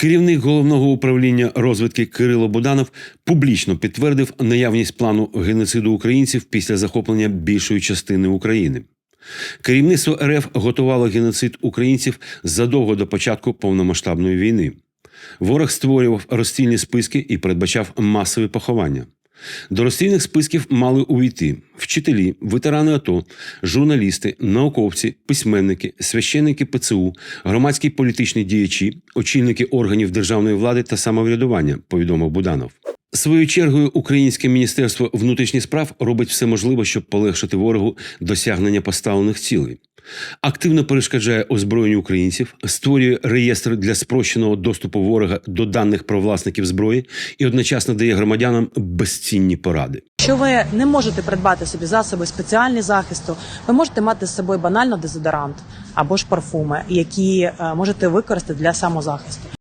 Керівник головного управління розвідки Кирило Буданов публічно підтвердив наявність плану геноциду українців після захоплення більшої частини України. Керівництво РФ готувало геноцид українців задовго до початку повномасштабної війни. Ворог створював розцільні списки і передбачав масові поховання. До розстрільних списків мали увійти вчителі, ветерани АТО, журналісти, науковці, письменники, священники ПЦУ, громадські політичні діячі, очільники органів державної влади та самоврядування, повідомив Буданов. Своєю чергою Українське міністерство внутрішніх справ робить все можливе, щоб полегшити ворогу досягнення поставлених цілей. Активно перешкоджає озброєнню українців, створює реєстр для спрощеного доступу ворога до даних про власників зброї і одночасно дає громадянам безцінні поради. Якщо ви не можете придбати собі засоби спеціальні захисту, ви можете мати з собою банально дезодорант або ж парфуми, які е, можете використати для самозахисту.